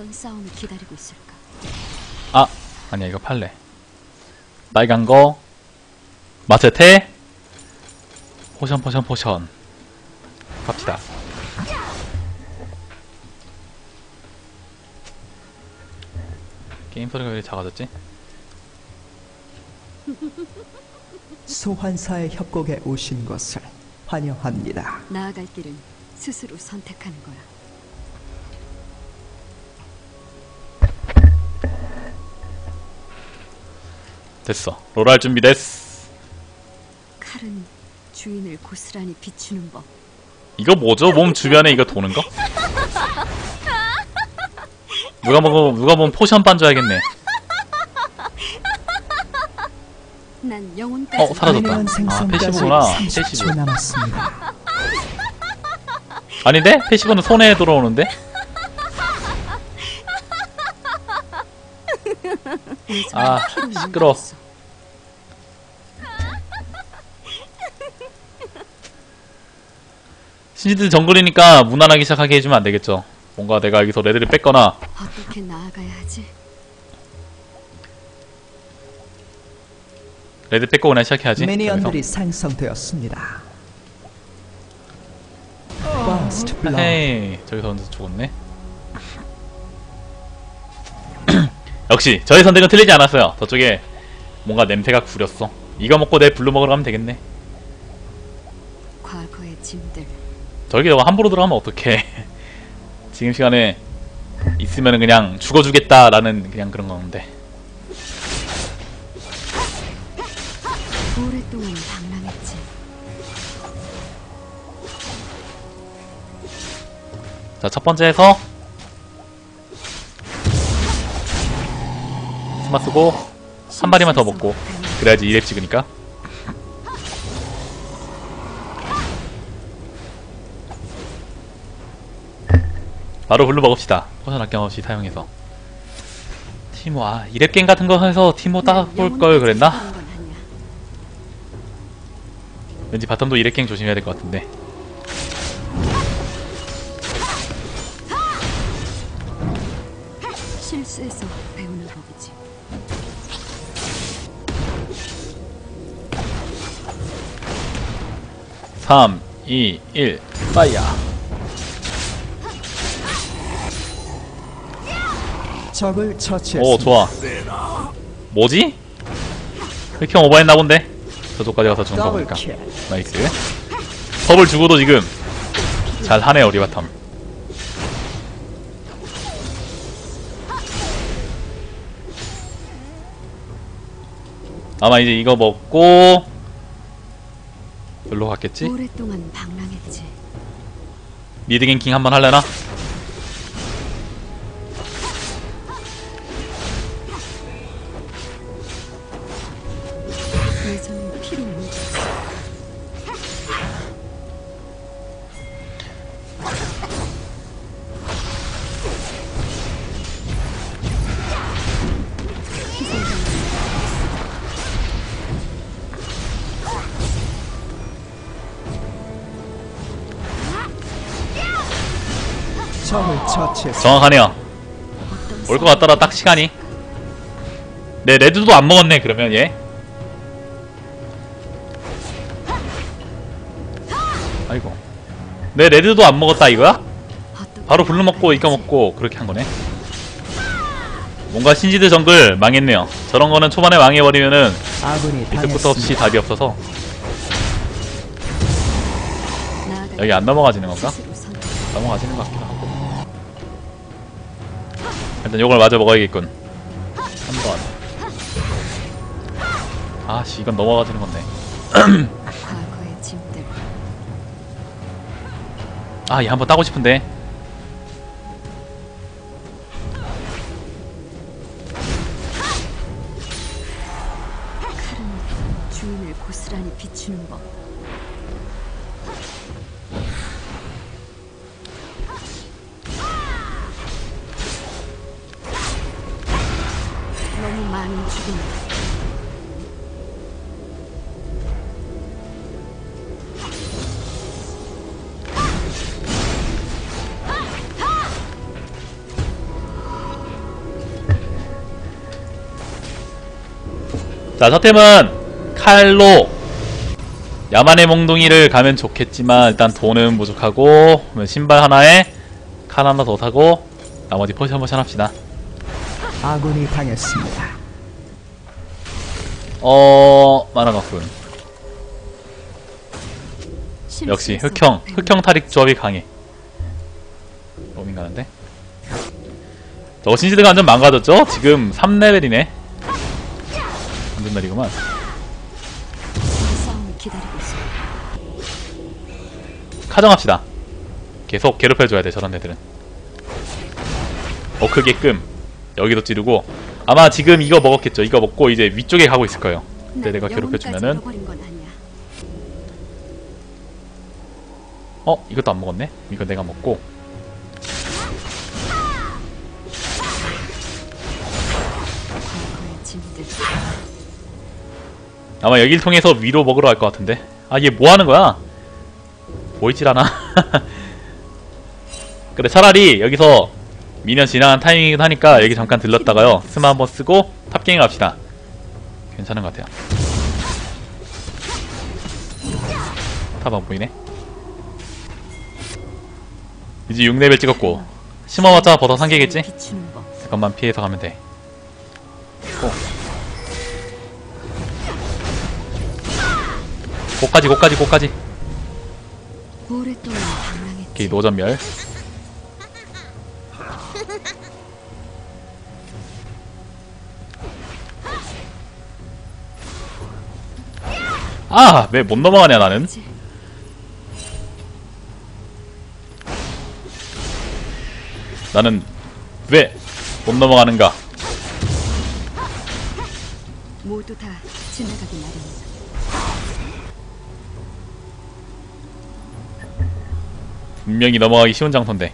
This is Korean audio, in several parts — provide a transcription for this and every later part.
어떤 싸움이 기다리고 있을까? 아 아니야 이거 팔래 빨간 거 마체테 포션 포션 포션 갑시다 게임 소리가 왜 이렇게 작아졌지? 소환사의 협곡에 오신 것을 환영합니다. 나아갈 길은 스스로 선택하는 거야. 됐어 롤할 준비 됐어 칼은 주인을 고스란히 비추는 법. 이거 뭐죠? 몸 주변에 이거 도는 거? 누가 보고 누가 보면 포션 반줘야겠네 난 영혼까지 어, 사라졌다. 아, 패시브구나. 30초 패시브. 남았습니다. 아닌데? 패시브는 손에 들어오는데? 아 시끄러 신지드 정글이니까 무난하게 시작하게 해주면 안 되겠죠. 뭔가 내가 여기서 레드를 뺐거나. 어떻게 나아가야 하지? 레드 뺏고 그냥 시작해야지? 미니언들이 blood. 헤이 저기서 먼저 죽었네 역시 저의 선택은 틀리지 않았어요. 저쪽에 뭔가 냄새가 구렸어. 이거 먹고 내 블루 먹으러 가면 되겠네. 과거의 짐들. 저기 너가 함부로 들어가면 어떡해. 지금 시간에 있으면 그냥 죽어주겠다라는 그냥 그런 건데. 오랫동안 방랑했지. 자 첫 번째 해서 스마 쓰고 한 마리만 더 먹고. 그래야지 2렙 찍으니까. 바로 블루 먹읍시다. 포션 아낌없이 사용해서. 티모 아 2렙 게임 같은 거 해서 티모 따볼 걸 그랬나? 왠지 바텀도 2렙 게임 조심해야 될 것 같은데 3, 2, 1 파이야 적을 처치했어. 오 좋아. 뭐지? 흑형 오버했나 본데? 저쪽까지 가서 주는 거 보니까. 나이스. 컵을 주고도 지금 잘하네 요 리바텀. 아마 이제 이거 먹고 별로 갔겠지? 오랫동안 방랑했지. 미드 갱킹 한번 할래나? 정확하네요. 올 것 같더라 딱 시간이. 네 레드도 안 먹었네 그러면 얘 아이고. 네 레드도 안 먹었다 이거야? 바로 블루 먹고 이거 먹고 그렇게 한 거네. 뭔가 신지드 정글 망했네요. 저런 거는 초반에 망해버리면은 밑에부터 없이. 답이 없어서. 여기 안 넘어가지는 건가? 넘어가지는 것 같기도 일단 요걸 마저 먹어야겠군 한번 아씨 이건 넘어가지는 건데 과거의 짐들. 아얘 한번 따고 싶은데 칼은 주인을 고스란히 비추는 법. 자, 서템은 칼로 야만의 몽둥이를 가면 좋겠지만 일단 돈은 부족하고 신발 하나에 칼 하나 더 사고 나머지 포션 포션 합시다. 아군이 당했습니다. 어, 만화가군. 역시 흑형, 배우는 흑형 탈익 조합이 강해. 로밍 가는데? 저 신시드가 완전 망가졌죠? 지금 3레벨이네. 완전 날이구만. 카정합시다. 계속 괴롭혀줘야 돼, 저런 애들은. 어, 크게끔. 여기도 찌르고. 아마 지금 이거 먹었겠죠? 이거 먹고 이제 위쪽에 가고 있을 거예요. 근데 난 내가 괴롭혀주면은. 어? 이것도 안 먹었네? 이거 내가 먹고. 아마 여길 통해서 위로 먹으러 갈 것 같은데. 아, 얘 뭐 하는 거야? 보이질 않아. 그래, 차라리 여기서 미년 지나간 타이밍이긴 하니까 여기 잠깐 들렀다가요. 스마 한번 쓰고 탑갱 갑시다. 괜찮은 것 같아요. 탑 안 보이네. 이제 6레벨 찍었고. 심어봤자 버섯 한 개겠지? 비추는 법. 잠깐만 피해서 가면 돼. 고. 고까지 고까지 고까지. 오케이 노전멸. 아, 왜 못 넘어가냐 나는? 나는 왜 못 넘어가는가? 모두 다 지나가기 마련이야. 분명히 넘어가기 쉬운 장소인데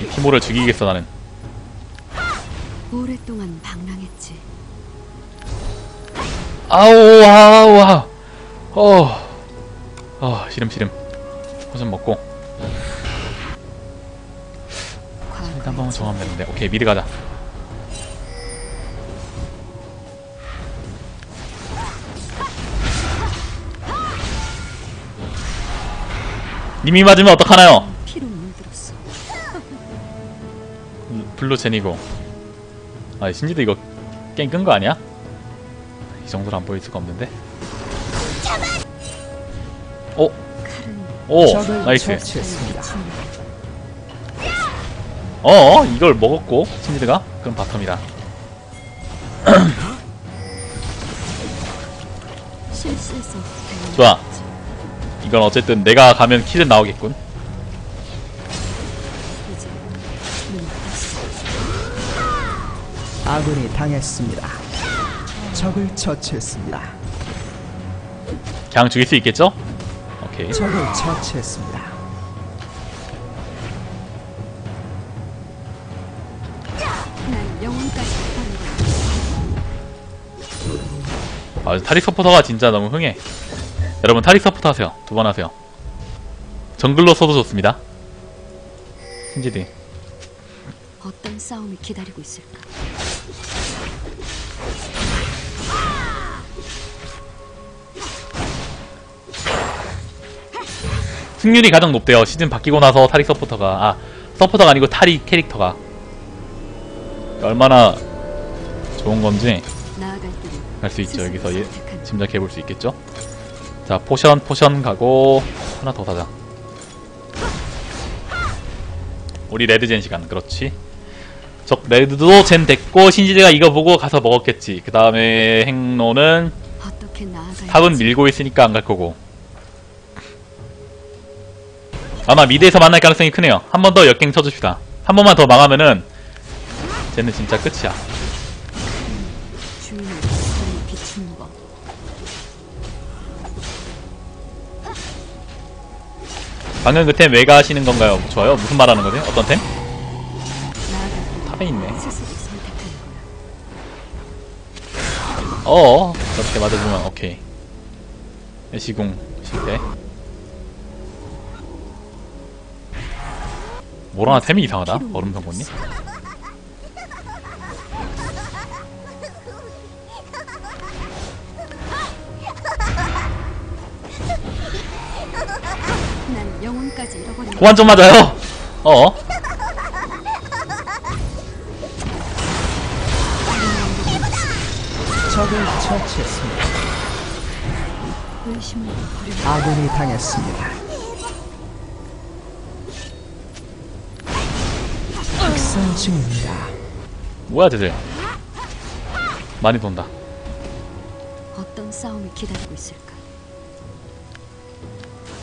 이 티모를 죽이겠어 나는. 오랫동안 방랑했지. 아우 아우 아우 어, 어 시름 시름 포션 먹고 일단 한번 짐. 정하면 되는데 오케이 미드 가자 님이 맞으면 어떡하나요? 피로 물들었어. 블루 제니고 아 신지도 이거 게임 끈 거 아니야? 이 정도로 안 보일 수가 없는데 오! 칼은 오! 적을 나이스 법. 어 이걸 먹었고 신지드가 그럼 바텀이다 좋아. 이건 어쨌든 내가 가면 킬은 나오겠군. 아군이 당했습니다. 적을 처치했습니다. 그냥 죽일 수 있겠죠? 오케이 적을 처치했습니다. 난 영혼까지 잃어버린 거야. 아 타릭 서포터가 진짜 너무 흥해 여러분 타릭 서포터 하세요. 두 번 하세요. 정글로 써도 좋습니다. 신지드 어떤 싸움이 기다리고 있을까? 승률이 가장 높대요. 시즌 바뀌고 나서 타릭 서포터가. 아 서포터가 아니고 타릭 캐릭터가. 얼마나 좋은 건지 알 수 있죠. 여기서 예, 짐작해 볼 수 있겠죠 자 포션 포션 가고 하나 더 사자. 우리 레드젠 시간 그렇지. 적 레드도 젠 됐고 신지대가 이거 보고 가서 먹었겠지. 그 다음에 행로는 탑은 밀고 있으니까 안 갈 거고. 아마 미드에서 만날 가능성이 크네요. 한 번 더 역갱 쳐줍시다. 한 번만 더 망하면은 쟤는 진짜 끝이야 방금 그 템 왜 가시는 건가요? 좋아요 무슨 말 하는 거지? 어떤 템? 탑에 있네. 어어 저렇게 맞아주면 오케이 시궁 실패 뭐라나 템이 이상하다 얼음 병곤님 보안 좀 맞아요. 어? 적을 처치했습니다. 아군이 당했습니다. 학살 중입니다. 뭐야 쟤들? 많이 돈다. 어떤 싸움을 기다리고 있을까?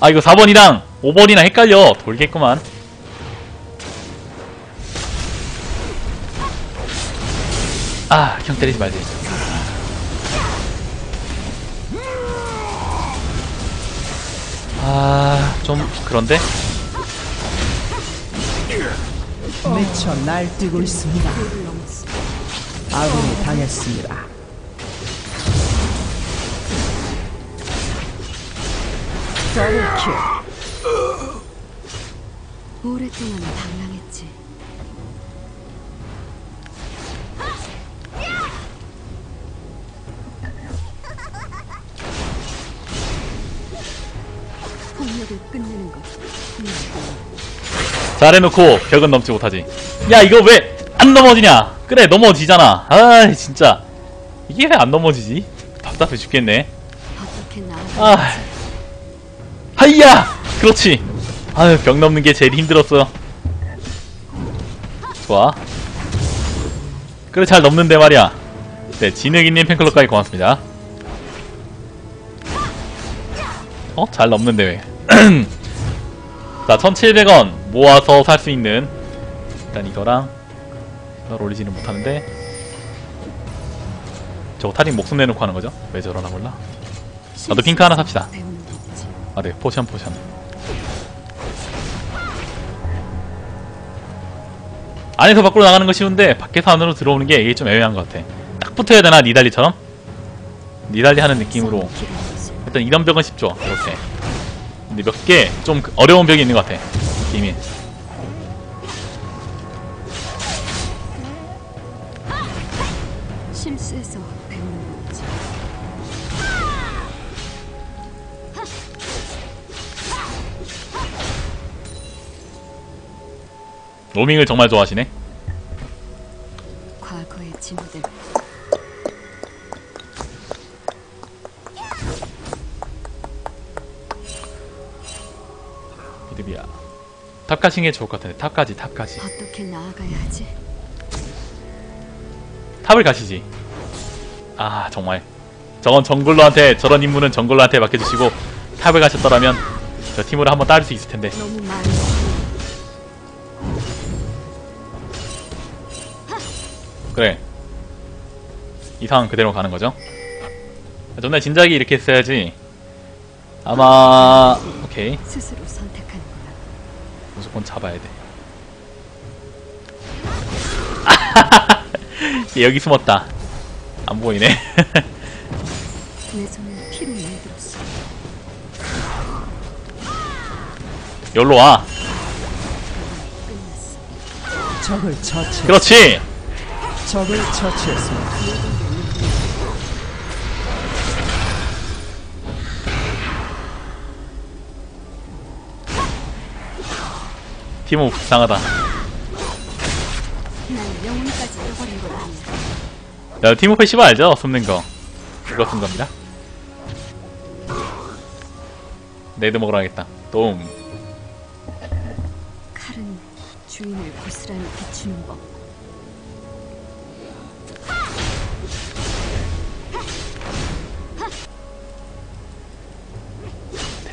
아 이거 4번이랑 5번이랑 헷갈려. 돌겠구만. 아, 형 때리지 말지. 아, 좀 그런데? 미쳐 날뛰고 있습니다. 아군이 당했습니다. 더블 킬. 오랫동안 방랑했지. 폭력을 끝내는 것. 네. 잘해놓고 벽은 넘지 못하지. 야 이거 왜 안 넘어지냐? 그래 넘어지잖아. 아 진짜 이게 왜 안 넘어지지? 답답해 죽겠네. 어떻게 아? 하이야! 그렇지. 아유 벽 넘는 게 제일 힘들었어. 좋아. 그래 잘 넘는데 말이야. 네 진흙이님 팬클럽까지 고맙습니다. 어? 잘 넘는데 왜? 자 1700원 모아서 살 수 있는 일단 이거랑 이걸 올리지는 못하는데 저거 탈인 목숨 내놓고 하는 거죠? 왜 저러나 몰라 나도 핑크 하나 삽시다. 배우는 법이지. 아, 네, 포션, 포션. 안에서 밖으로 나가는 거 쉬운데 밖에서 안으로 들어오는 게 이게 좀 애매한 것 같아. 딱 붙어야 되나 니달리처럼? 니달리 하는 느낌으로. 일단 이런 벽은 쉽죠, 이렇게. 근데 몇 개 좀 어려운 벽이 있는 것 같아. 느낌이. 로밍을 정말 좋아하시네. 과거의 짐들. 미드비야. 탑 가시는 게 좋을 것 같은데, 탑까지, 탑까지. 어떻게 나아가야 하지? 탑을 가시지. 아 정말 저건 정글러한테 저런 임무는 정글러한테 맡겨주시고 탑을 가셨더라면 저 팀으로 한번 따를 수 있을 텐데. 그래. 이 상황 그대로 가는 거죠. 전에 진작에 이렇게 했어야지. 아마 오케이 스스로. 무조건 잡아야 돼. 얘 여기 숨었다. 안 보이네. 내 내들었어. 여기로 와. 끝났어. 적을 처치. 그렇지. 적을 처치했습니다. 팀은 불쌍하다. 야, 팀오페 시바 알죠? 숨는 거. 그거 쓴 겁니다. 네드 먹으러 가겠다. 똥. 칼은 주인을 고스란히 비추는 법.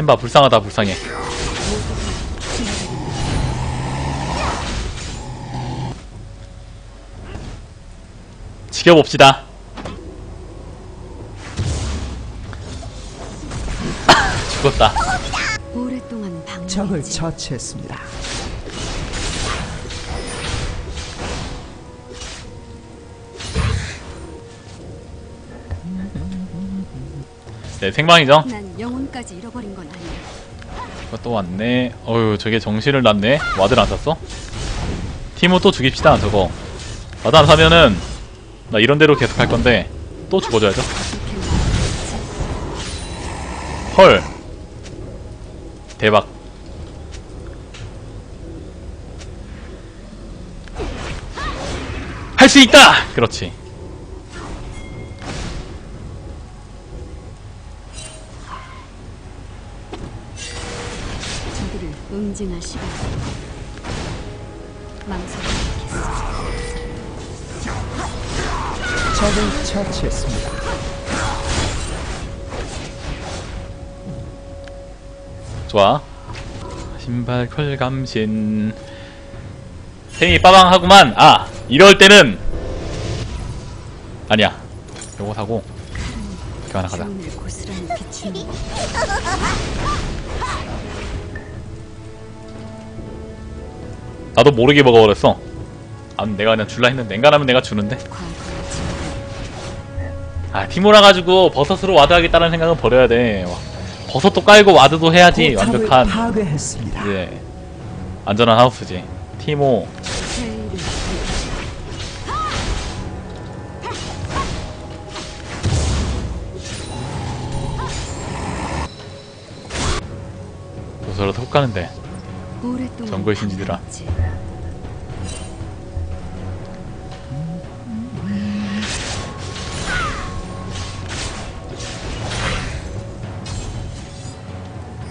템바 불쌍하다, 불쌍해. 지켜봅시다. 죽었다. 적을. 처치했습니다. 네, 생방이죠? 난 영혼까지 잃어버린 건 아니야. 이것도 왔네. 어휴, 저게 정신을 났네. 와들 안 샀어? 티모 또 죽입시다, 저거. 와드 안 사면은 나 이런 대로 계속 할 건데 또 죽어줘야죠. 헐. 대박. 할 수 있다! 그렇지. 응징할 시간. 망설이지 않겠어. 적을 처치했습니다. 좋아. 신발 컬감신. 템이 빠방하구만. 아, 이럴 때는 아니야. 요거 사고 교환 가자. 나도 모르게 먹어버렸어. 아, 내가 그냥 줄라 했는데 엔간하면 내가 주는데. 아, 티모라 가지고 버섯으로 와드 하겠다는 생각은 버려야 돼. 와, 버섯도 깔고 와드도 해야지 완벽한. 이제 안전한 하우스지. 티모. 도서라도 훅 가는데. 정글 신지들아.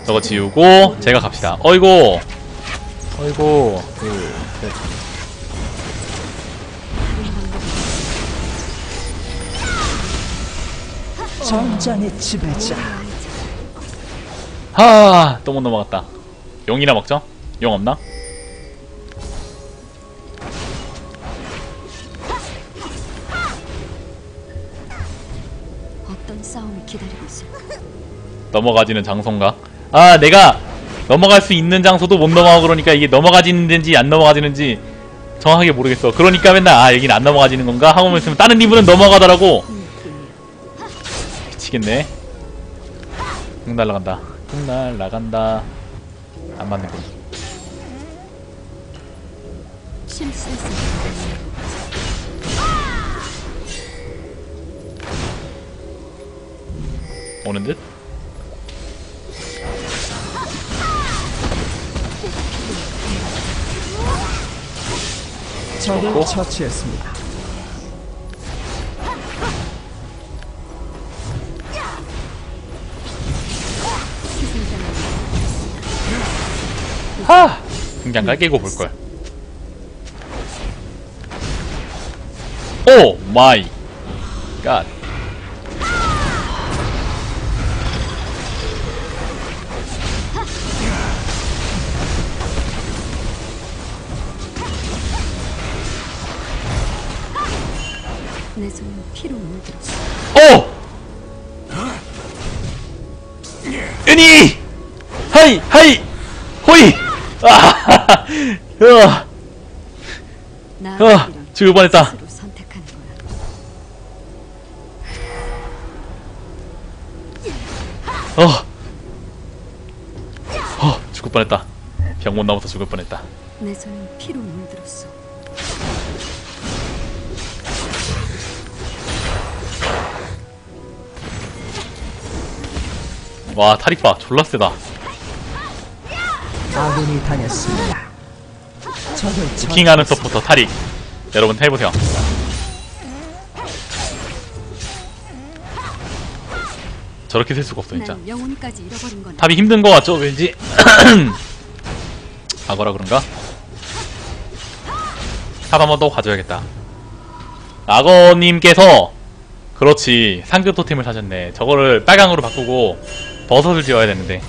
저거 지우고 제가 갑시다. 어이구. 어이구. 둘, 셋. 전장의 지배자. 하, 또 못 넘어갔다. 용이나 먹죠? 용 없나? 어떤 싸움이 기다리고 있을까? 넘어가지는 장소인가? 아, 내가 넘어갈 수 있는 장소도 못 넘어가고 그러니까 이게 넘어가지는지 안 넘어가지는지 정확하게 모르겠어. 그러니까 맨날 아, 여긴 안 넘어가지는 건가? 하고 있으면 다른 리브는 넘어가더라고. 미치겠네. 훅 날라간다. 훅 날라간다. 안 맞는군. 오는 듯? 적을. 처치했습니다. 하! 등장 깔개고 볼걸. 오 마이 갓. 오! 은희! 하이! 하이! 호이! 아! 으아! 길은 죽을 뻔했다. 어! 어! 죽을 뻔했다. 병못 나부터 죽을 뻔했다. 내 손은 피로 물들었어. 와, 탈익봐. 졸라 세다. 아군이. 적을 킹하는. 서포터 탈익. 여러분 해보세요. 저렇게 셀 수가 없어 진짜. 탑이 힘든 거 같죠? 왠지 악어라 그런가? 탑 한 번 더 가져야겠다. 악어님께서 그렇지 상급 토템을 사셨네. 저거를 빨강으로 바꾸고 버섯을 지어야 되는데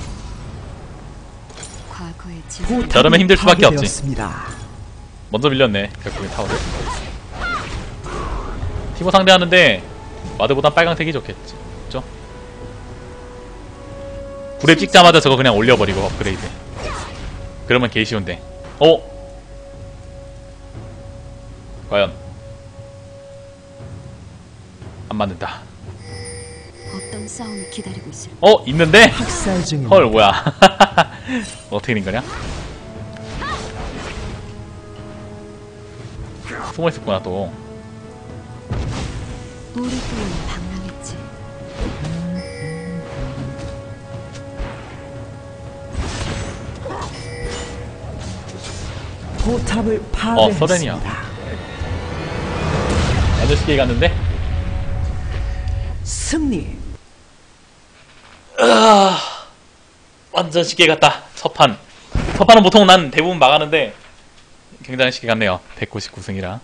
저러면 힘들 수밖에 없지. 파괴되었습니다. 먼저 밀렸네. 결국엔 타워를. 티모 상대하는데 와드보단 빨강색이 좋겠지. 그죠? 불에 찍자마자 저거 그냥 올려버리고 업그레이드. 그러면 개 쉬운데. 어? 과연 안 맞는다. 어떤 싸움이 기다리고 있을까? 어? 있는데? 학살 중입니다. 헐 뭐야? 어떻게 된 거냐? 숨어 있었구나 또. 오랫동안 방랑했지. 포탑을 어, 서렌이야. 파괴했습니다. 완전 쉽게 갔는데 승리. 완전 쉽게 갔다 첫판 첫판은 보통 난 대부분 망하는데 굉장히 쉽게 갔네요 199승이라